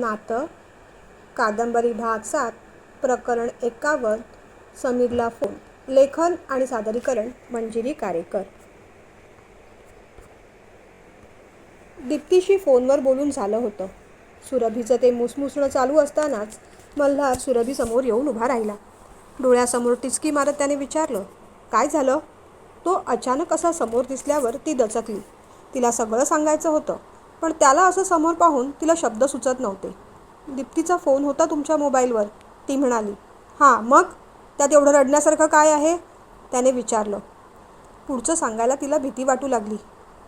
नातं कादंबरी भाग सात प्रकरण एकावन्न समीरला फोन लेखन आणि सादरीकरण मंजिरी कारेकर. दीप्तीशी फोनवर बोलून झालं होतं. सुरभीचं ते मुसमुसणं चालू असतानाच मल्हार सुरभीसमोर येऊन उभा राहिला. डोळ्यासमोर टिचकी मारत त्याने विचारलं काय झालं? तो अचानक असा समोर दिसल्यावर ती दचकली. तिला सगळं सांगायचं होतं. पण त्याला असं समोर पाहून तिला शब्द सुचत नव्हते. दीप्तीचा फोन होता तुमच्या मोबाईलवर ती म्हणाली हां मग? त्यात एवढं रडण्यासारखं काय आहे? त्याने विचारलं. पुढचं सांगायला तिला भीती वाटू लागली.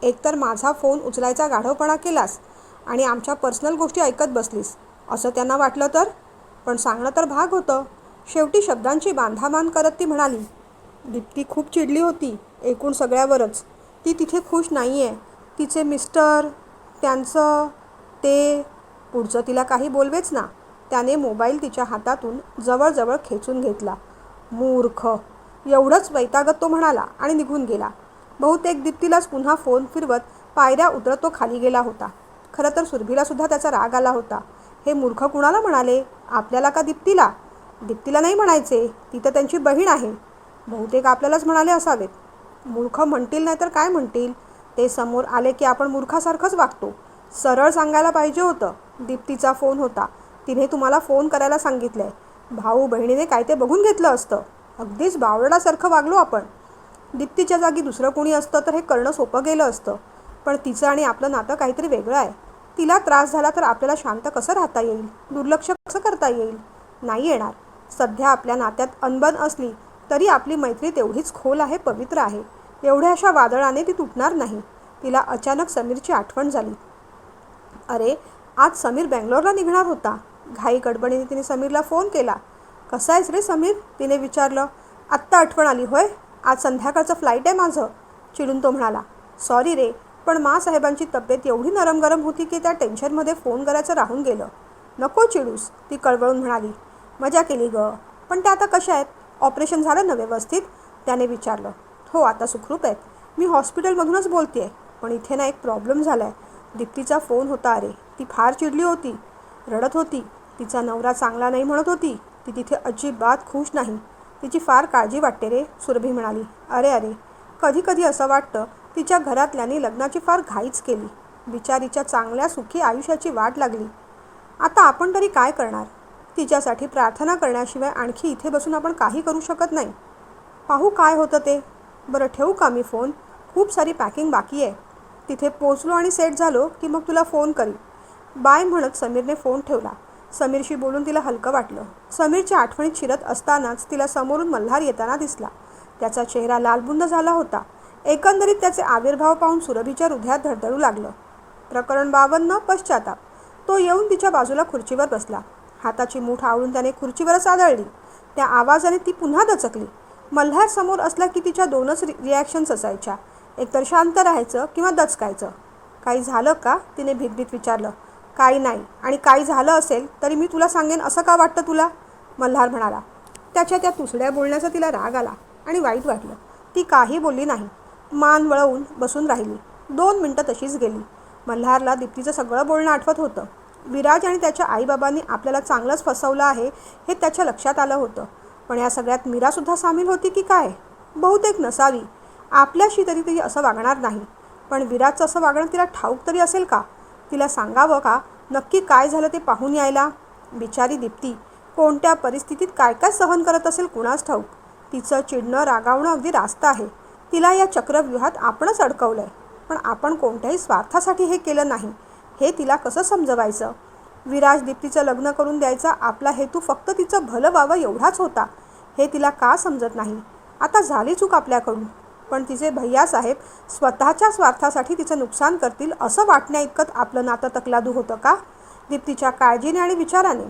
एकतर माझा फोन उचलायचा गाढवपणा केलास आणि आमच्या पर्सनल गोष्टी ऐकत बसलीस असं त्यांना वाटलं तर? पण सांगणं तर भाग होतं. शेवटी शब्दांची बांधाबांध करत ती म्हणाली दीप्ती खूप चिडली होती एकूण सगळ्यावरच. ती तिथे खुश नाही आहे तिचे मिस्टर त्यांचं ते पुढचं तिला काही बोलवेच ना. त्याने मोबाईल तिच्या हातातून जवळजवळ खेचून घेतला. मूर्ख. एवढंच वैतागत तो म्हणाला आणि निघून गेला. बहुतेक दीप्तीलाच पुन्हा फोन फिरवत पायऱ्या उतरत तो खाली गेला होता. खरं तर सुरभीला सुद्धा त्याचा राग आला होता. हे मूर्ख कुणाला म्हणाले? आपल्याला का दीप्तीला? दीप्तीला नाही म्हणायचे. ती तर त्यांची बहीण आहे. बहुतेक आपल्यालाच म्हणाले असावेत. मूर्ख म्हणतील नाही तर काय म्हणतील? ते समोर आले की आपण मूर्खासारखंच वागतो. सरळ सांगायला पाहिजे होतं. दीप्तीचा फोन होता. तिने तुम्हाला फोन करायला सांगितलं आहे भाऊ बहिणीने काय ते बघून घेतलं असतं. अगदीच बावरडासारखं वागलो आपण. दीप्तीच्या जागी दुसरं कोणी असतं तर हे करणं सोपं गेलं असतं. पण तिचं आणि आपलं नातं काहीतरी वेगळं आहे. तिला त्रास झाला तर आपल्याला शांत कसं राहता येईल? दुर्लक्ष कसं करता येईल? नाही येणार. सध्या आपल्या नात्यात अनबन असली तरी आपली मैत्री तेवढीच खोल आहे पवित्र आहे. एवढ्या अशा वादळाने ती तुटणार नाही. तिला अचानक समीरची आठवण झाली. अरे आज समीर बँगलोरला निघणार होता. घाई गडबडीने तिने समीरला फोन केला. कसा आहेस रे समीर? तिने विचारलं. आत्ता आठवण आली होय. आज संध्याकाळचं फ्लाईट आहे माझं. चिडून तो म्हणाला. सॉरी रे पण मासाहेबांची तब्येत एवढी नरम गरम होती की त्या टेन्शनमध्ये फोन करायचं राहून गेलं. नको चिडूस ती कळवळून म्हणाली. मजा केली ग. पण त्या आता कशा आहेत? ऑपरेशन झालं ना व्यवस्थित? त्याने विचारलं. हो आता सुखरूप आहेत. मी हॉस्पिटलमधूनच बोलते आहे पण इथे ना एक प्रॉब्लेम झाला आहे दीप्तीचा फोन होता अरे ती फार चिडली होती रडत होती. तिचा नवरा चांगला नाही म्हणत होती ती तिथे अजिबात खुश नाही. तिची फार काळजी वाटते रे सुरभी म्हणाली. अरे अरे कधी कधी असं वाटतं तिच्या घरातल्यानी लग्नाची फार घाईच केली. बिचारीच्या चांगल्या सुखी आयुष्याची वाट लागली. आता आपण तरी काय करणार? तिच्यासाठी प्रार्थना करण्याशिवाय आणखी इथे बसून आपण काही करू शकत नाही. पाहू काय होतं ते. बरं ठेवू का मी फोन? खूप सारी पॅकिंग बाकी आहे. तिथे पोचलो आणि सेट झालो की मग तुला फोन करी बाय म्हणत समीरने फोन ठेवला. समीरशी बोलून तिला हलकं वाटलं. समीरच्या आठवणीत शिरत असतानाच तिला समोरून मल्हार येताना दिसला. त्याचा चेहरा लालबुंद झाला होता. एकंदरीत त्याचे आविर्भाव पाहून सुरभीच्या हृदयात धडधडू लागलं. प्रकरण बावन्न पश्चाताप. तो येऊन तिच्या बाजूला खुर्चीवर बसला. हाताची मूठ आवळून त्याने खुर्चीवरच आदळली. त्या आवाजाने ती पुन्हा दचकली. मल्हार समोर असला की तिच्या दोनच रि रिॲक्शन्स असायच्या. एकतर शांत राहायचं किंवा दचकायचं. काही झालं का? तिने भीतभीत विचारलं. काही नाही. आणि काही झालं असेल तरी मी तुला सांगेन असं का वाटतं तुला? मल्हार म्हणाला. त्याच्या त्या तुसड्या बोलण्याचा तिला राग आला आणि वाईट वाटलं. ती काही बोलली नाही. मान वळवून बसून राहिली. दोन मिनटं तशीच गेली. मल्हारला दीप्तीचं सगळं बोलणं आठवत होतं. विराज आणि त्याच्या आईबाबांनी आपल्याला चांगलंच फसवलं आहे हे त्याच्या लक्षात आलं होतं. पण या सगळ्यात मीरासुद्धा सामील होती की काय? बहुतेक नसावी. आपल्याशी तरी ती असं वागणार नाही. पण विराजचं असं वागणं तिला ठाऊक तरी असेल का? तिला सांगावं का? नक्की काय झालं ते पाहून यायला? बिचारी दीप्ती कोणत्या परिस्थितीत काय काय सहन करत असेल कुणास ठाऊक? तिचं चिडणं रागावणं अगदी रास्त आहे. तिला या चक्रव्यूहात आपणच अडकवलं आहे पण आपण कोणत्याही स्वार्थासाठी हे केलं नाही. हे तिला कसं समजवायचं? विराज दीप्तीचं लग्न करून द्यायचा आपला हेतू फक्त तिचं भलं व्हावं एवढाच होता. हे तिला का समजत नाही? आता झाली चूक आपल्याकडून. पण तिचे भैयासाहेब स्वतःच्या स्वार्थासाठी तिचं नुकसान करतील असं वाटण्याइतकंच आपलं नातं तकलादू होतं का? दीप्तीच्या काळजीने आणि विचाराने.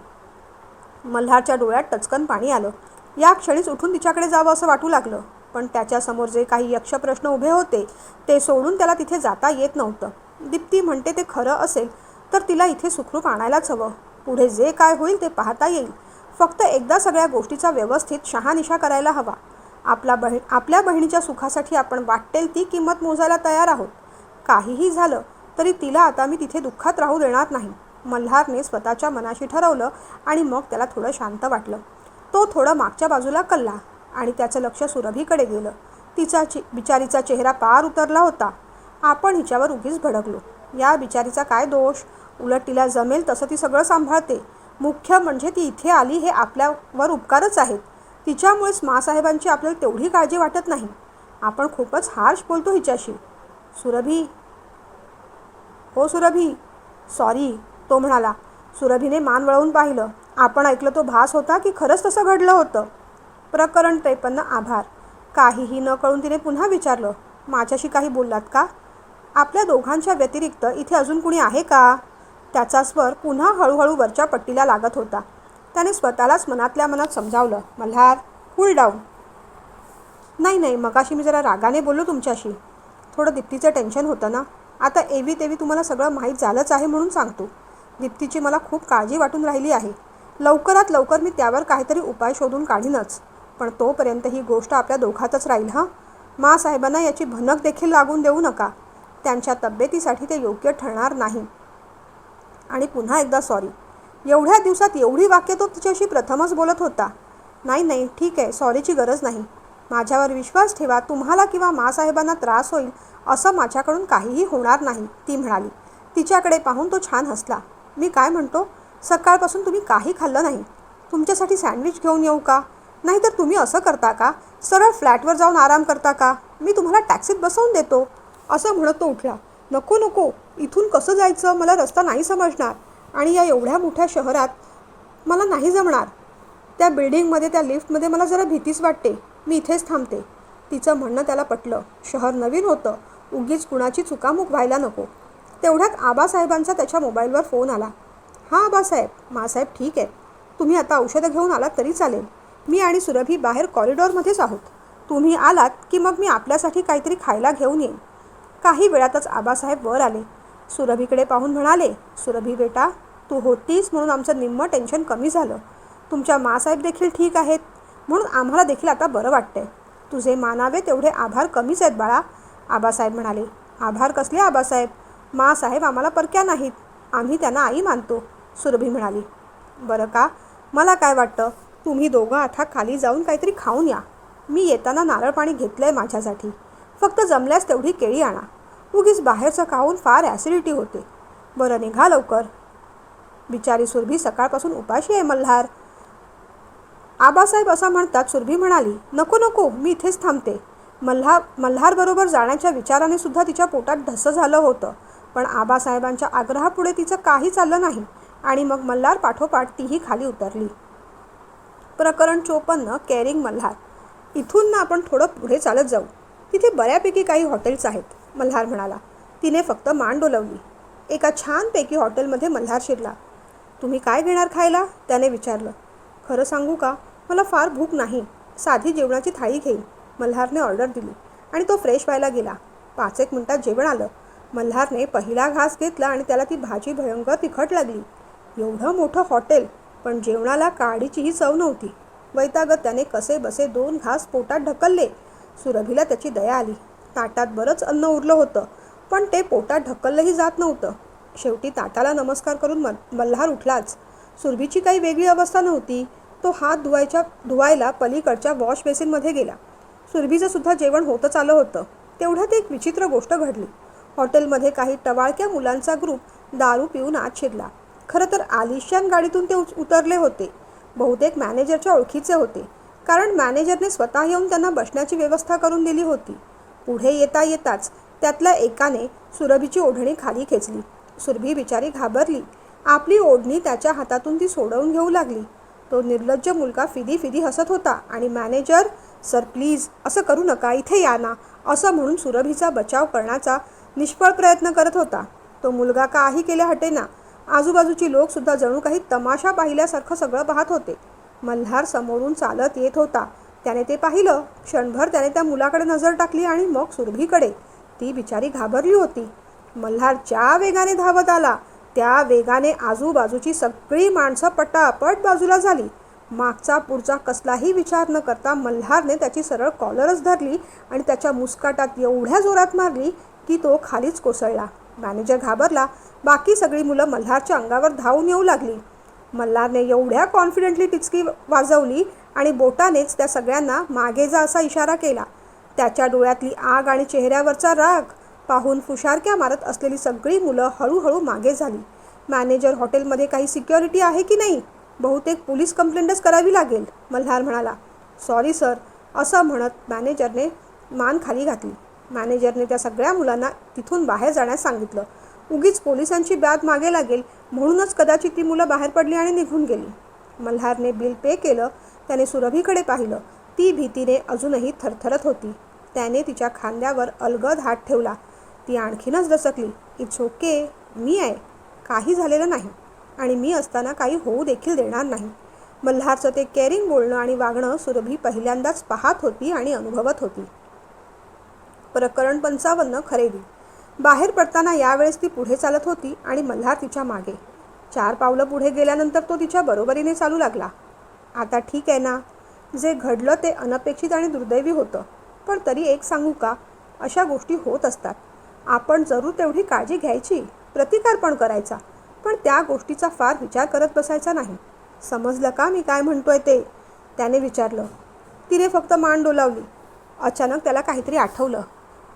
मल्हारच्या डोळ्यात टचकन पाणी आलं. या क्षणीच उठून तिच्याकडे जावं असं वाटू लागलं. पण त्याच्यासमोर जे काही यक्षप्रश्न उभे होते ते सोडून त्याला तिथे जाता येत नव्हतं. दीप्ती म्हणते ते खरं असेल तर तिला इथे सुखरूप आणायलाच हवं. पुढे जे काय होईल ते पाहता येईल. फक्त एकदा सगळ्या गोष्टीचा व्यवस्थित शहानिशा करायला हवा. आपला बहीण आपल्या बहिणीच्या सुखासाठी आपण वाटेल ती किंमत मोजायला तयार आहोत. काहीही झालं तरी तिला आता मी तिथे दुःखात राहू देणार नाही. मल्हारने स्वतःच्या मनाशी ठरवलं आणि मग त्याला थोडं शांत वाटलं. तो थोडं मागच्या बाजूला कल्ला आणि त्याचं लक्ष सुरभीकडे गेलं. तिचा चे बिचारीचा चेहरा पार उतरला होता. आपण हिच्यावर उगीच भडकलो. या बिचारीचा काय दोष? उलट तिला जमेल तसं ती सगळं सांभाळते. मुख्य म्हणजे ती इथे आली हे आपल्यावर उपकारच आहेत. तिच्यामुळेच मासाहेबांची आपल्याला तेवढी काळजी वाटत नाही. आपण खूपच हार्श बोलतो हिच्याशी. सुरभी. हो सुरभी. सॉरी तो म्हणाला. सुरभीने मान वळवून पाहिलं. आपण ऐकलं तो भास होता की खरंच तसं घडलं होतं? प्रकरण त्रेपन्न आभार. काहीही न कळून तिने पुन्हा विचारलं. माझ्याशी काही बोललात का? आपल्या दोघांच्या व्यतिरिक्त इथे अजून कुणी आहे का? त्याचा स्वर पुन्हा हळूहळू वरच्या पट्टीला लागत होता. त्याने स्वतःलाच मनातल्या मनात समजावलं मल्हार कूल डाऊन नाही नाही मगाशी मी जरा रागाने बोललो तुमच्याशी. थोडं दीप्तीचं टेन्शन होतं ना. आता एवी तेवी तुम्हाला सगळं माहीत झालंच आहे म्हणून सांगतो. दीप्तीची मला खूप काळजी वाटून राहिली आहे. लवकरात लवकर मी त्यावर काहीतरी उपाय शोधून काढीनच. पण तोपर्यंत ही गोष्ट आपल्या दोघातच राहील हां? मासाहेबांना याची भनक देखील लागून देऊ नका. त्यांच्या तब्येतीसाठी ते योग्य ठरणार नाही. आणि पुन्हा एकदा सॉरी एवढ्या दिवसात एवढी वाक्य तो तिच्याशी प्रथमच बोलत होता. नाही नाही ठीक आहे सॉरीची गरज नाही. माझ्यावर विश्वास ठेवा तुम्हाला किंवा मासाहेबांना त्रास होईल असं माझ्याकडून काहीही होणार नाही ती म्हणाली. तिच्याकडे पाहून तो छान हसला. मी काय म्हणतो? सकाळपासून तुम्ही काही खाल्लं नाही. तुमच्यासाठी सँडविच घेऊन येऊ का? नाहीतर तुम्ही असं करता का? सरळ फ्लॅटवर जाऊन आराम करता का? मी तुम्हाला टॅक्सीत बसवून देतो. असं म्हणत तो उठला. नको नको. इथून कसं जायचं? मला रस्ता नाही समजणार. आणि या एवढ्या मोठ्या शहरात मला नाही जमणार. त्या बिल्डिंगमध्ये त्या लिफ्टमध्ये मला जरा भीतीच वाटते. मी इथेच थांबते. तिचं म्हणणं त्याला पटलं. शहर नवीन होतं. उगीच कुणाची चुकामुक व्हायला नको. तेवढ्यात आबासाहेबांचा त्याच्या मोबाईलवर फोन आला. हां आबासाहेब मासाहेब ठीक आहे तुम्ही आता औषधं घेऊन आलात तरी चालेल. मी आणि सुरभी बाहेर कॉरिडॉरमध्येच आहोत. तुम्ही आलात की मग मी आपल्यासाठी काहीतरी खायला घेऊन येईन. काही वेळातच आबासाहेब वर आले. सुरभीकडे पाहून म्हणाले सुरभी बेटा तू होतीस म्हणून आमचं निम्मं टेन्शन कमी झालं. तुमच्या मासाहेब देखील ठीक आहेत म्हणून आम्हाला देखील आता बरं वाटतंय. तुझे मानावे तेवढे आभार कमीच आहेत बाळा. आबासाहेब म्हणाले आभार कसले आबासाहेब? मासाहेब आम्हाला परक्या नाहीत. आम्ही त्यांना आई मानतो. सुरभी म्हणाली बरं का? मला काय वाटतं? तुम्ही दोघं आता खाली जाऊन काहीतरी खाऊन या. मी येताना नारळ पाणी घेतलं आहे माझ्यासाठी. फक्त जमल्यास तेवढी केळी आणा. उगीच बाहेरचं खाऊन फार ॲसिडिटी होते. बरं निघा लवकर. बिचारी सुरभी सकाळपासून उपाशी आहे मल्हार. आबासाहेब असं म्हणतात सुरभी म्हणाली नको नको मी इथेच थांबते. मल्हार मल्हारबरोबर जाण्याच्या विचाराने सुद्धा तिच्या पोटात ढसं झालं होतं. पण आबासाहेबांच्या आग्रहापुढे तिचं काही चाललं नाही आणि मग मल्हार पाठोपाठ तीही खाली उतरली. प्रकरण चोपन्न कॅरिंग मल्हार. इथून ना आपण थोडं पुढे चालत जाऊ. तिथे बऱ्यापैकी काही हॉटेल्स आहेत. मल्हार म्हणाला. तिने फक्त मान डोलवली. एका छानपैकी हॉटेलमध्ये मल्हार शिरला. तुम्ही काय घेणार खायला? त्याने विचारलं. खरं सांगू का? मला फार भूक नाही. साधी जेवणाची थाळी घेईन. मल्हारने ऑर्डर दिली आणि तो फ्रेश व्हायला गेला. पाच एक मिनटात जेवण आलं. मल्हारने पहिला घास घेतला आणि त्याला ती भाजी भयंकर तिखट लागली. एवढं मोठं हॉटेल पण जेवणाला काडीचीही चव नव्हती. वैतागत त्याने कसे बसे दोन घास पोटात ढकलले. सुरभीला त्याची दया आली. ताटात बरंच अन्न उरलं होतं पण ते पोटात ढकललंही जात नव्हतं. शेवटी ताटाला नमस्कार करून मल मल्हार उठलाच. सुरभीची काही वेगळी अवस्था नव्हती. तो हात धुवायच्या धुवायला पलीकडच्या वॉश बेसिनमध्ये गेला. सुरभीचं सुद्धा जेवण होतच आलं होतं. तेवढ्यात एक विचित्र गोष्ट घडली. हॉटेलमध्ये काही टवाळक्या मुलांचा ग्रुप दारू पिऊन आत शिरला. खरं तर आलिशान गाडीतून ते उच- उतरले होते. बहुतेक मॅनेजरच्या ओळखीचे होते. कारण मॅनेजरने स्वतः येऊन त्यांना बसण्याची व्यवस्था करून दिली होती. पुढे येता येताच त्यातल्या एकाने सुरभीची ओढणी खाली खेचली. सुरभी बिचारी घाबरली. आपली ओढणी त्याच्या हातातून ती सोडवून घेऊ लागली. तो निर्लज्ज मुलगा फिदी फिदी हसत होता आणि मॅनेजर सर प्लीज असं करू नका इथे या ना असं म्हणून सुरभीचा बचाव करण्याचा निष्फळ प्रयत्न करत होता. तो मुलगा काही केल्या हटेना. आजूबाजूची लोकसुद्धा जणू काही तमाशा पाहिल्यासारखं सगळं पाहत होते. मल्हार समोरून चालत येत होता. त्याने ते पाहिलं. क्षणभर त्याने त्या मुलाकडे नजर टाकली आणि मग सुरभीकडे. ती बिचारी घाबरली होती. मल्हार ज्या वेगाने धावत आला त्या वेगाने आजूबाजूची सगळी माणसं पटापट बाजूला झाली. मागचा पुढचा कसलाही विचार न करता मल्हारने त्याची सरळ कॉलरच धरली आणि त्याच्या मुस्काटात एवढ्या जोरात मारली की तो खालीच कोसळला. मॅनेजर घाबरला. बाकी सगळी मुलं मल्हारच्या अंगावर धावून येऊ लागली. मल्हारने एवढ्या कॉन्फिडेंटली टिचकी वाजवली आणि बोटानेच त्या सगळ्यांना मागे जा असा इशारा केला. त्याच्या डोळ्यातली आग आणि चेहऱ्यावरचा राग पाहून फुशारक्या मारत असलेली सगळी मुलं हळूहळू मागे झाली. मॅनेजर हॉटेलमध्ये काही सिक्युरिटी आहे की नाही? बहुतेक पोलीस कंप्लेंटच करावी लागेल मल्हार म्हणाला. सॉरी सर असं म्हणत मॅनेजरने मान खाली घातली. मॅनेजरने त्या सगळ्या मुलांना तिथून बाहेर जाण्यास सांगितलं. उगीच पोलिसांची बॅग मागे लागेल म्हणूनच कदाचित ती मुलं बाहेर पडली आणि निघून गेली. मल्हारने बिल पे केलं त्याने सुरभीकडे पाहिलं. ती भीतीने अजूनही थरथरत होती. त्याने तिच्या खांद्यावर अलगद हात ठेवला. ती आणखीनच दसकली इट्स ओके. मी आहे. काही झालेलं नाही. आणि मी असताना काही होऊ देखील देणार नाही. मल्हारचं ते केअरिंग बोलणं आणि वागणं सुरभी पहिल्यांदाच पाहत होती आणि अनुभवत होती. प्रकरण पंचावन्न खरेदी. बाहेर पडताना यावेळेस ती पुढे चालत होती आणि मल्हार तिच्यामागे. चार पावलं पुढे गेल्यानंतर तो तिच्या बरोबरीने चालू लागला. आता ठीक आहे ना? जे घडलं ते अनपेक्षित आणि दुर्दैवी होतं. पण तरी एक सांगू का? अशा गोष्टी होत असतात. आपण जरूर तेवढी काळजी घ्यायची प्रतिकार पण करायचा. पण त्या गोष्टीचा फार विचार करत बसायचा नाही. समजलं का मी काय म्हणतोय ते? त्याने विचारलं. तिने फक्त मान डोलावली. अचानक त्याला काहीतरी आठवलं.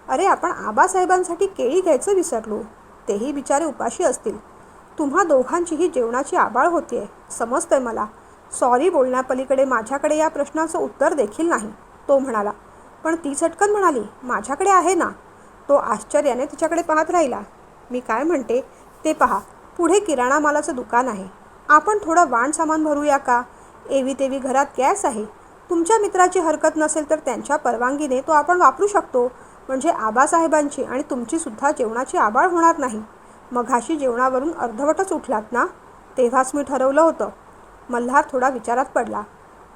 अरे आपण आबासाहेबांसाठी केळी घ्यायचं विसरलो. तेही बिचारे उपाशी असतील. तुम्हा दोघांचीही जेवणाची आबाळ होतीये. समजतंय मला. सॉरी बोलण्यापलीकडे माझ्याकडे या प्रश्नाचं उत्तर देखील नाही तो म्हणाला. पण ती चटकन म्हणाली माझ्याकडे आहे ना? तो आश्चर्याने तिच्याकडे पाहत राहिला. मी काय म्हणते? ते पहा पुढे किराणा मालाचं दुकान आहे. आपण थोडं वाण सामान भरूया का? एवी तेवी घरात गॅस आहे. तुमच्या मित्राची हरकत नसेल तर त्यांच्या परवानगीने तो आपण वापरू शकतो. म्हणजे आबासाहेबांची आणि तुमचीसुद्धा जेवणाची आबाळ होणार नाही. मघाशी जेवणावरून अर्धवटच उठलात ना? तेव्हाच मी ठरवलं होतं. मल्हार थोडा विचारात पडला.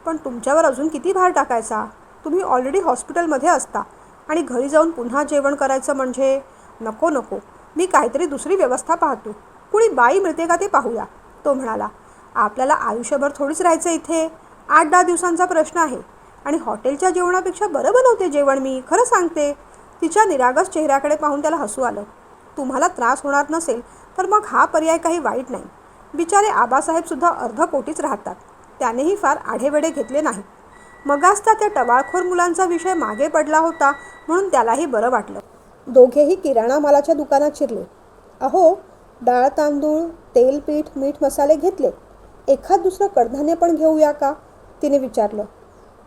पण तुमच्यावर अजून किती भार टाकायचा? तुम्ही ऑलरेडी हॉस्पिटलमध्ये असता आणि घरी जाऊन पुन्हा जेवण करायचं म्हणजे? नको नको. मी काहीतरी दुसरी व्यवस्था पाहतो. कुणी बाई मिळते का ते पाहूया. तो म्हणाला. आपल्याला आयुष्यभर थोडीच राहायचं इथे. आठ दहा दिवसांचा प्रश्न आहे. आणि हॉटेलच्या जेवणापेक्षा बरं बनवते जेवण मी खरं सांगते. तिच्या निरागस चेहऱ्याकडे पाहून त्याला हसू आलं. तुम्हाला त्रास होणार नसेल तर मग हा पर्याय काही वाईट नाही. बिचारे आबासाहेबसुद्धा अर्धपोटीच राहतात. त्यानेही फार आढेवेढे घेतले नाही. मगासता त्या टवाळखोर मुलांचा विषय मागे पडला होता म्हणून त्यालाही बरं वाटलं. दोघेही किराणा मालाच्या दुकानात शिरले. अहो डाळ तांदूळ तेल पीठ मीठ मसाले घेतले. एखाद दुसरं कडधान्य पण घेऊया का? तिने विचारलं.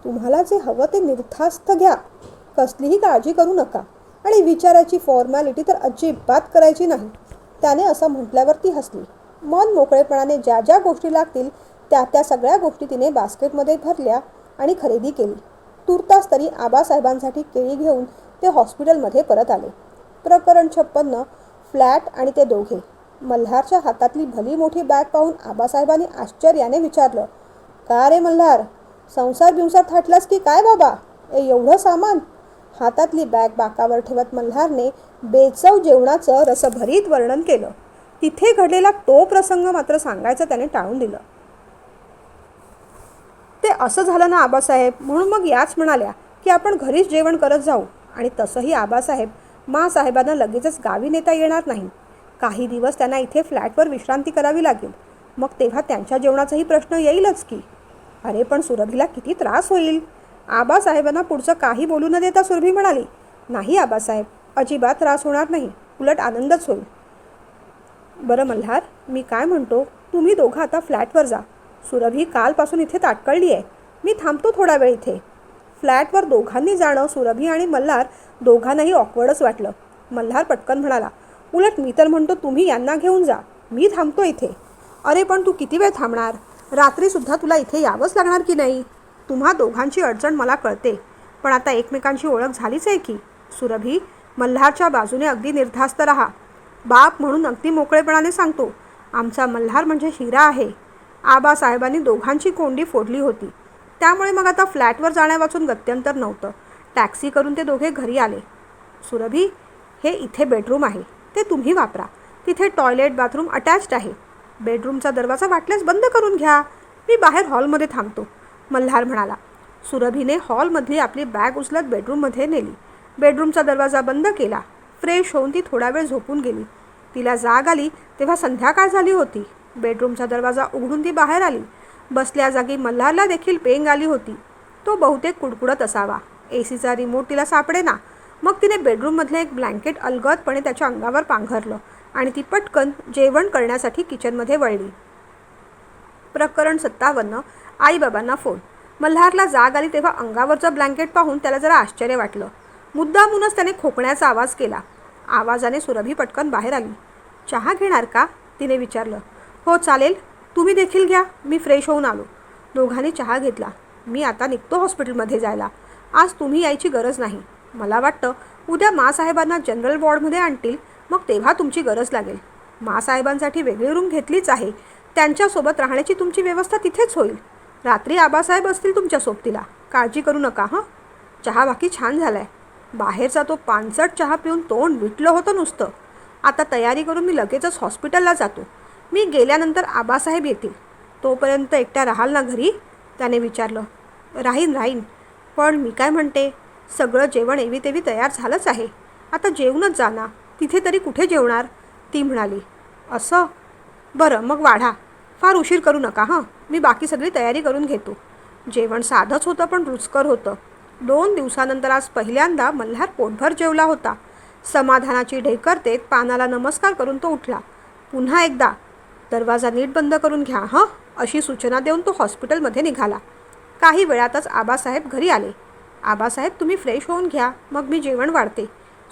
तुम्हाला जे हवं ते निर्धास्त घ्या. कसलीही काळजी करू नका. आणि विचाराची फॉर्मॅलिटी तर अजिबात करायची नाही. त्याने असं म्हटल्यावर ती हसली. मन मोकळेपणाने ज्या ज्या गोष्टी लागतील त्या त्या सगळ्या गोष्टी तिने बास्केटमध्ये भरल्या आणि खरेदी केली. तुर्तास तरी आबासाहेबांसाठी केळी घेऊन ते हॉस्पिटलमध्ये परत आले. प्रकरण छप्पन्न फ्लॅट आणि ते दोघे. मल्हारच्या हातातली भली मोठी बॅग पाहून आबासाहेबांनी आश्चर्याने विचारलं का रे मल्हार संसार बिंसार थाटलास की काय बाबा? ए एवढं सामान? हातातली बॅग बाकावर ठेवत मल्हारने बेचव जेवणाचं रसभरीत वर्णन केलं. तिथे घडलेला तो प्रसंग मात्र सांगायचं त्याने टाळून दिलं. ते असं झालं ना आबासाहेब? म्हणून मग याच म्हणाल्या की आपण घरीच जेवण करत जाऊ आणि तसंही आबासाहेब मा साहेबांना लगेचच गावी नेता येणार नाही. काही दिवस त्यांना इथे फ्लॅटवर विश्रांती करावी लागेल. मग तेव्हा त्यांच्या जेवणाचाही प्रश्न येईलच की. अरे पण सुरभीला किती त्रास होईल. आबासाहेबांना पुढचं काही बोलू न देता सुरभी म्हणाली नाही आबासाहेब अजिबात त्रास होणार नाही. उलट आनंदच होईल. बरं मल्हार मी काय म्हणतो? तुम्ही दोघं आता फ्लॅटवर जा. सुरभी कालपासून इथे ताटकळली आहे. मी थांबतो थोडा वेळ इथे. फ्लॅटवर दोघांनी जाणं सुरभी आणि मल्हार दोघांनाही ऑकवर्डच वाटलं. मल्हार पटकन म्हणाला उलट मी तर म्हणतो तुम्ही यांना घेऊन जा. मी थांबतो इथे. अरे पण तू किती वेळ थांबणार? रात्रीसुद्धा तुला इथे यावंच लागणार की नाही? तुम्हा दोघांची अडचण मला कळते. पण आता एकमेकांची ओळख झालीच आहे की. सुरभी मल्हारच्या बाजूने अगदी निर्धास्त राहा. बाप म्हणून अगदी मोकळेपणाने सांगतो आमचा मल्हार म्हणजे हिरा आहे. आबासाहेबांनी दोघांची कोंडी फोडली होती. त्यामुळे मग आता फ्लॅटवर जाण्यावाचून गत्यंतर नव्हतं. टॅक्सी करून ते दोघे घरी आले. सुरभी हे इथे बेडरूम आहे. ते तुम्ही वापरा. तिथे टॉयलेट बाथरूम अटॅच्ड आहे. बेडरूमचा दरवाजा वाटल्यास बंद करून घ्या. मी बाहेर हॉलमध्ये थांबतो. मल्हार म्हणाला. सुरभीने हॉलमधली आपली बॅग उचलत बेडरूममध्ये नेली. बेडरूमचा दरवाजा बंद केला. फ्रेश होऊन ती थोडा वेळ झोपून गेली. तिला जाग आली तेव्हा संध्याकाळ झाली होती. बेडरूमचा दरवाजा उघडून ती बाहेर आली. बसल्या जागी मल्हारला देखील पेंग आली होती. तो बहुतेक कुडकुडत असावा. ए सीचा रिमोट तिला सापडेना. मग तिने बेडरूममधलं एक ब्लँकेट अलगदपणे त्याच्या अंगावर पांघरलं आणि ती पटकन जेवण करण्यासाठी किचनमध्ये वळली. प्रकरण सत्तावन्न. आईबाबांना फोन. मल्हारला जाग आली तेव्हा अंगावरचं ब्लँकेट पाहून त्याला जरा आश्चर्य वाटलं. मुद्दामूनच त्याने खोकण्याचा आवाज केला. आवाजाने सुरभी पटकन बाहेर आली. चहा घेणार का? तिने विचारलं. हो चालेल. तुम्ही देखील घ्या. मी फ्रेश होऊन आलो. दोघांनी चहा घेतला. मी आता निघतो हॉस्पिटलमध्ये जायला. आज तुम्ही यायची गरज नाही. मला वाटतं उद्या मासाहेबांना जनरल वॉर्डमध्ये आणतील. मग तेव्हा तुमची गरज लागेल. मासाहेबांसाठी वेगळी रूम घेतलीच आहे. त्यांच्यासोबत राहण्याची तुमची व्यवस्था तिथेच होईल. रात्री आबासाहेब असतील तुमच्या सोबतीला. काळजी करू नका हं? चहा बाकी छान झाला आहे बाहेरचा तो पानसट चहा पिऊन तोंड विटलं होतं नुसतं. आता तयारी करून मी लगेचच हॉस्पिटलला जातो. मी गेल्यानंतर आबासाहेब येतील. तोपर्यंत एकट्या राहाल ना घरी? त्याने विचारलं. राहीन राहीन. पण मी काय म्हणते? सगळं जेवण एवी तेवी तयार झालंच आहे. आता जेवणच जाना तिथे तरी कुठे जेवणार? ती म्हणाली. असं? बरं मग वाढा. फार उशीर करू नका हां. मी बाकी सगळी तयारी करून घेतो. जेवण साधंच होतं पण रुचकर होतं. दोन दिवसानंतर आज पहिल्यांदा मल्हार पोटभर जेवला होता. समाधानाची ढेकर देत पानाला नमस्कार करून तो उठला. पुन्हा एकदा दरवाजा नीट बंद करून घ्या हं? अशी सूचना देऊन तो हॉस्पिटलमध्ये निघाला. काही वेळातच आबासाहेब घरी आले. आबासाहेब तुम्ही फ्रेश होऊन घ्या मग मी जेवण वाढते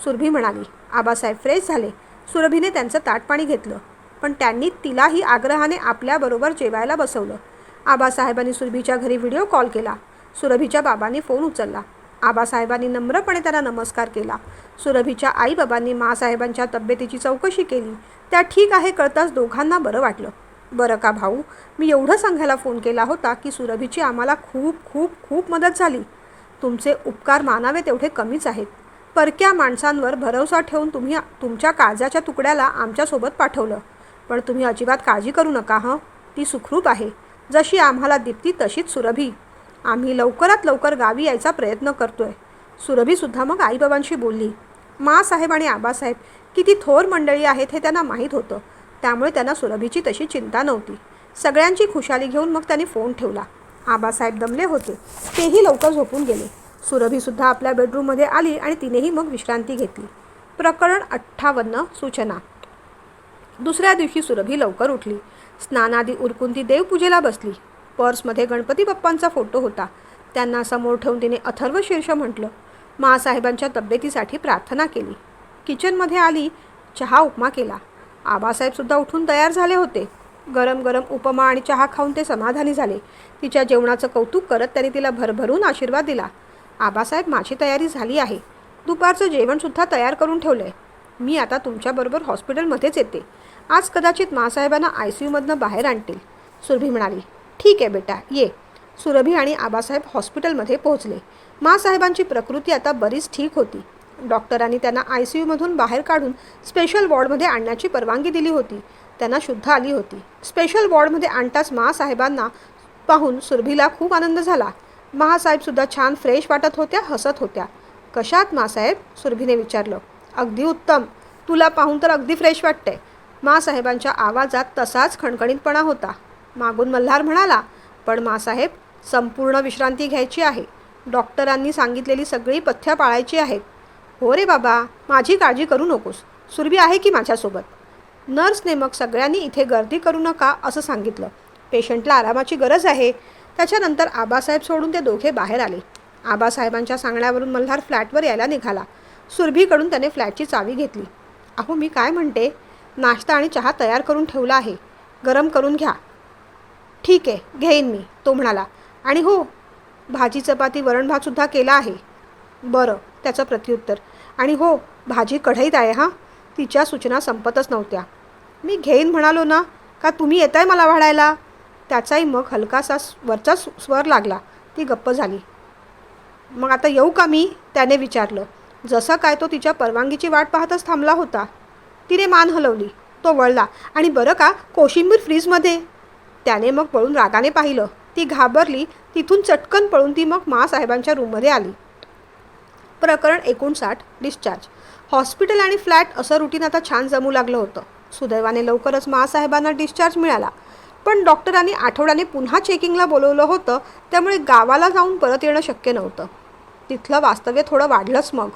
सुरभी म्हणाली. आबासाहेब फ्रेश झाले. सुरभीने त्यांचं ताटपाणी घेतलं. पण त्यांनी तिलाही आग्रहाने आपल्याबरोबर जेवायला बसवलं. आबासाहेबांनी सुरभीच्या घरी व्हिडिओ कॉल केला. सुरभीच्या बाबांनी फोन उचलला. आबासाहेबांनी नम्रपणे त्याला नमस्कार केला. सुरभीच्या आईबाबांनी मासाहेबांच्या तब्येतीची चौकशी केली. त्या ठीक आहे कळताच दोघांना बरं वाटलं. बरं का भाऊ? मी एवढं सांगायला फोन केला होता की सुरभीची आम्हाला खूप खूप खूप मदत झाली. तुमचे उपकार मानावे तेवढे कमीच आहेत. परक्या माणसांवर भरवसा ठेवून तुम्ही तुमच्या काळजाच्या तुकड्याला आमच्यासोबत पाठवलं. पण तुम्ही अजिबात काळजी करू नका हं? ती सुखरूप आहे. जशी आम्हाला दिपती तशीच सुरभी. आम्ही लवकरात लवकर गावी यायचा प्रयत्न करतोय. सुरभीसुद्धा मग आईबाबांशी बोलली मासाहेब आणि आबासाहेब किती थोर मंडळी आहेत हे त्यांना माहीत होतं. त्यामुळे त्यांना सुरभीची तशी चिंता नव्हती. सगळ्यांची खुशाली घेऊन मग त्यांनी फोन ठेवला. आबासाहेब दमले होते. तेही लवकर झोपून गेले. सुरभीसुद्धा आपल्या बेडरूममध्ये आली आणि तिनेही मग विश्रांती घेतली. प्रकरण अठ्ठावन्न सूचना. दुसऱ्या दिवशी सुरभी लवकर उठली. स्नानादी उरकून ती देवपूजेला बसली. पर्समध्ये गणपती बाप्पांचा फोटो होता. त्यांना समोर ठेवून तिने अथर्व शीर्ष म्हटलं. मासाहेबांच्या तब्येतीसाठी प्रार्थना केली. किचनमध्ये आली चहा उपमा केला. आबासाहेबसुद्धा उठून तयार झाले होते. गरम गरम उपमा आणि चहा खाऊन ते समाधानी झाले. तिच्या जेवणाचं कौतुक करत त्यांनी तिला भरभरून आशीर्वाद दिला. आबासाहेब माझी तयारी झाली आहे. दुपारचं जेवणसुद्धा तयार करून ठेवलं आहे मी आता तुमच्याबरोबर हॉस्पिटलमध्येच येते. आज कदाचित मासाहेबांना आय सी यूमधनं बाहेर आणतील. सुरभी म्हणाली. ठीक आहे बेटा ये. सुरभी आणि आबासाहेब हॉस्पिटलमध्ये पोहोचले. मासाहेबांची प्रकृती आता बरीच ठीक होती. डॉक्टरांनी त्यांना आय सी यूमधून बाहेर काढून स्पेशल वॉर्डमध्ये आणण्याची परवानगी दिली होती. त्यांना शुद्ध आली होती. स्पेशल वॉर्डमध्ये आणताच मासाहेबांना पाहून सुरभीला खूप आनंद झाला. महासाहेबसुद्धा छान फ्रेश वाटत होत्या हसत होत्या. कशात मासाहेब सुरभीने विचारलं. अगदी उत्तम. तुला पाहून तर अगदी फ्रेश वाटतंय. मासाहेबांच्या आवाजात तसाच खणखणीतपणा होता. मागून मल्हार म्हणाला पण मासाहेब संपूर्ण विश्रांती घ्यायची आहे. डॉक्टरांनी सांगितलेली सगळी पथ्य पाळायची आहेत. हो रे बाबा माझी काळजी करू नकोस. सुरभी आहे की माझ्यासोबत? नर्सने मग सगळ्यांनी इथे गर्दी करू नका असं सांगितलं. पेशंटला आरामाची गरज आहे. त्याच्यानंतर आबासाहेब सोडून ते दोघे बाहेर आले. आबासाहेबांच्या सांगण्यावरून मल्हार फ्लॅटवर यायला निघाला. सुरभीकडून त्याने फ्लॅटची चावी घेतली. अहो मी काय म्हणते? नाश्ता आणि चहा तयार करून ठेवला आहे. गरम करून घ्या. ठीक आहे घेईन मी तो म्हणाला. आणि हो भाजी चपाती वरण भातसुद्धा केला आहे. बरं त्याचं प्रत्युत्तर. आणि हो भाजी कढईत आहे हां. तिच्या सूचना संपतच नव्हत्या. मी घेईन म्हणालो ना का तुम्ही येताय मला वाढायला? त्याचाही मग हलकासा वरचा स्वर लागला. ती गप्प झाली. मग आता येऊ का मी? त्याने विचारलं. जसं काय तो तिच्या परवानगीची वाट पाहतच थांबला होता. तिने मान हलवली. तो वळला. आणि बरं का कोशिंबीर फ्रीजमध्ये? त्याने मग पळून रागाने पाहिलं. ती घाबरली तिथून चटकन पळून ती मग मासाहेबांच्या रूममध्ये आली. प्रकरण एकोणसाठ डिस्चार्ज हॉस्पिटल आणि फ्लॅट असं रुटीन आता छान जमू लागलं होतं. सुदैवाने लवकरच मासाहेबांना डिस्चार्ज मिळाला. पण डॉक्टरांनी आठवड्याने पुन्हा चेकिंगला बोलवलं होतं त्यामुळे गावाला जाऊन परत येणं शक्य नव्हतं. तिथलं वास्तव्य थोडं वाढलंच मग.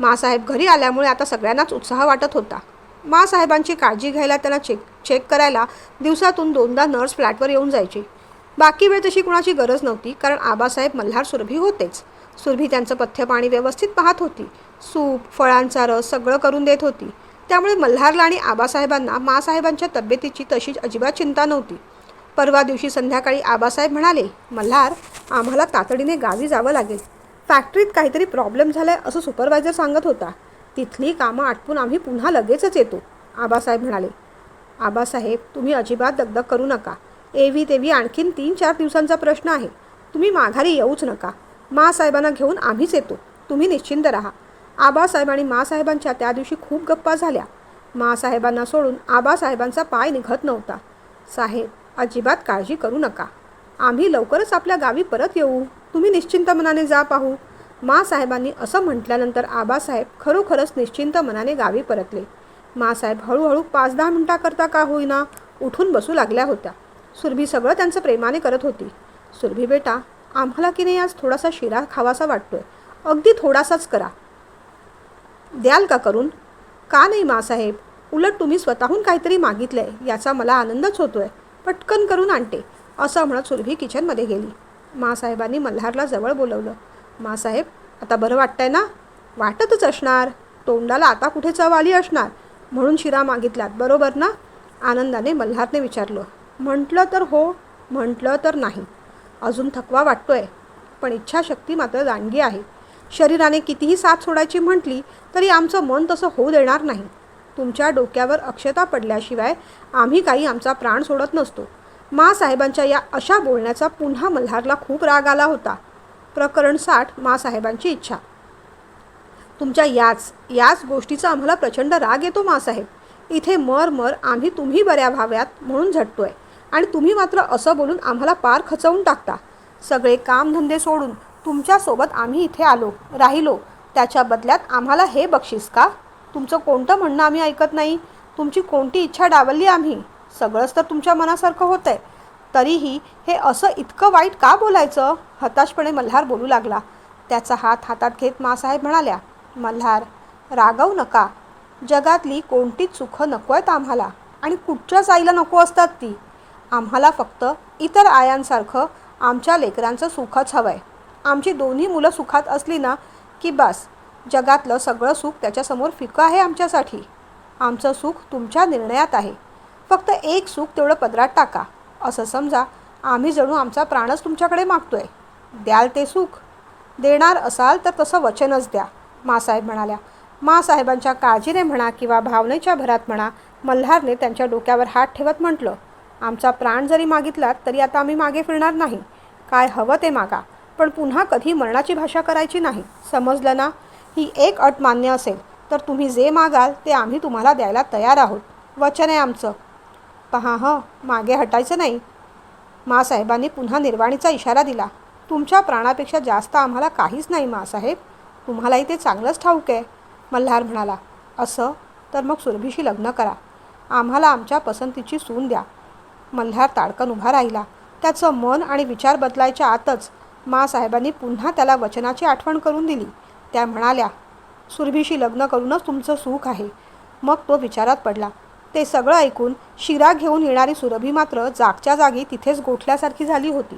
मासाहेब घरी आल्यामुळे आता सगळ्यांनाच उत्साह वाटत होता. मासाहेबांची काळजी घ्यायला त्यांना चेक चेक करायला दिवसातून दोनदा नर्स फ्लॅटवर येऊन जायची. बाकी वेळ तशी कुणाची गरज नव्हती कारण आबासाहेब मल्हार सुरभी होतेच. सुरभी त्यांचं पथ्य पाणी व्यवस्थित पाहत होती. सूप फळांचा रस सगळं करून देत होती. त्यामुळे मल्हारला आणि आबासाहेबांना मासाहेबांच्या तब्येतीची तशीच अजिबात चिंता नव्हती. परवा दिवशी संध्याकाळी आबासाहेब म्हणाले मल्हार आम्हाला तातडीने गावी जावं लागेल. फॅक्टरीत काहीतरी प्रॉब्लेम झालाय असं सुपरवायझर सांगत होता. तिथली कामं आटपून आम्ही पुन्हा लगेचच येतो आबासाहेब म्हणाले. आबासाहेब तुम्ही अजिबात दगदग करू नका. एवी तेवी आणखीन तीन चार दिवसांचा प्रश्न आहे. तुम्ही माघारी येऊच नका. मासाहेबांना घेऊन आम्हीच येतो. तुम्ही निश्चिंत राहा. आबासाहेब आणि मासाहेबांच्या त्या दिवशी खूप गप्पा झाल्या. मासाहेबांना सोडून आबासाहेबांचा पाय निघत नव्हता. साहेब अजिबात काळजी करू नका. आम्ही लवकरच आपल्या गावी परत येऊ. तुम्ही निश्चिंत मनाने जा पाहू. मासाहेबांनी असं म्हटल्यानंतर आबासाहेब खरोखरच निश्चिंत मनाने गावी परतले. मासाहेब हळूहळू पाच दहा मिनटाकरता का होईना उठून बसू लागल्या होत्या. सुरभी सगळं त्यांचं प्रेमाने करत होती. सुरभी बेटा आम्हाला की नाही आज थोडासा शिरा खावासा वाटतोय. अगदी थोडासाच करा. द्याल का करून? का नाही मासाहेब उलट तुम्ही स्वतःहून काहीतरी मागितलंय याचा मला आनंदच होतोय. पटकन करून आणते असं म्हणत सुरभी किचनमध्ये गेली. मासाहेबांनी मल्हारला जवळ बोलवलं. मासाहेब आता बरं वाटतंय ना? वाटतच असणार. तोंडाला आता कुठे चव आली असणार? म्हणून शिरा मागितलात बरोबर ना? आनंदाने मल्हारने विचारलं. म्हटलं तर हो म्हटलं तर नाही. अजून थकवा वाटतोय पण इच्छाशक्ती मात्र दांडगी आहे. शरीराने कितीही साथ सोडायची म्हटली तरी आमचं मन तसं होऊ देणार नाही. तुमच्या डोक्यावर अक्षता पडल्याशिवाय आम्ही काही आमचा प्राण सोडत नसतो. मासाहेबांच्या या अशा बोलण्याचा पुन्हा मल्हारला खूप राग आला होता. प्रकरण साठ मासाहेबांची इच्छा. तुमच्या याच याच गोष्टीचा आम्हाला प्रचंड राग येतो मासाहेब. इथे मर मर आम्ही तुम्ही बऱ्या व्हाव्यात म्हणून झटतोय. आणि तुम्ही मात्र असं बोलून आम्हाला पार खचवून टाकता. सगळे कामधंदे सोडून तुमच्यासोबत आम्ही इथे आलो राहिलो. त्याच्या बदल्यात आम्हाला हे बक्षीस का? तुमचं कोणतं म्हणणं आम्ही ऐकत नाही? तुमची कोणती इच्छा डावलली आम्ही? सगळंच तर तुमच्या मनासारखं होतं आहे तरीही हे असं इतकं वाईट का बोलायचं? हताशपणे मल्हार बोलू लागला. त्याचा हात हातात घेत मासाहेब म्हणाल्या मल्हार रागवू नका. जगातली कोणतीच सुखं नको आहेत आम्हाला आणि कुठच्याच आईला नको असतात ती? आम्हाला फक्त इतर आयांसारखं आमच्या लेकरांचं सुखच हवं आहे आमची दोन्ही मुलं सुखात असली ना की बस. जगातलं सगळं सुख त्याच्यासमोर फिकं आहे आमच्यासाठी. आमचं सुख तुमच्या निर्णयात आहे. फक्त एक सुख तेवढं पदरात टाका. असं समजा आम्ही जणू आमचा प्राणच तुमच्याकडे मागतोय. द्याल ते सुख. देणार असाल तर तसं वचनच द्या मासाहेब म्हणाल्या. मासाहेबांच्या काळजीने म्हणा किंवा भावनेच्या भरात म्हणा मल्हारने त्यांच्या डोक्यावर हात ठेवत म्हटलं आमचा प्राण जरी मागितलात तरी आता आम्ही मागे फिरणार नाही. काय हवं ते मागा. पण पुन्हा कधी मरणाची भाषा करायची नाही. समजलं ना? ही एक अट मान्य असेल. तर तुम्ही जे मागाल ते आम्ही तुम्हाला द्यायला तयार आहोत. वचन आहे आमचं. पहा ह मागे हटायचं नाही. मासाहेबांनी पुन्हा निर्वाणीचा इशारा दिला. तुमच्या प्राणापेक्षा जास्त आम्हाला काहीच नाही मासाहेब तुम्हालाही ते चांगलंच ठाऊक आहे मल्हार म्हणाला. असं? तर मग सुरभीशी लग्न करा. आम्हाला आमच्या पसंतीची सून द्या. मल्हार ताडकन उभा राहिला. त्याचं मन आणि विचार बदलायच्या आतच मासाहेबांनी पुन्हा त्याला वचनाची आठवण करून दिली. त्या म्हणाल्या सुरभीशी लग्न करूनच तुमचं सुख आहे. मग तो विचारात पडला ते सगळं ऐकून शिरा घेऊन येणारी सुरभी मात्र जागच्या जागी तिथेच गोठल्यासारखी झाली होती.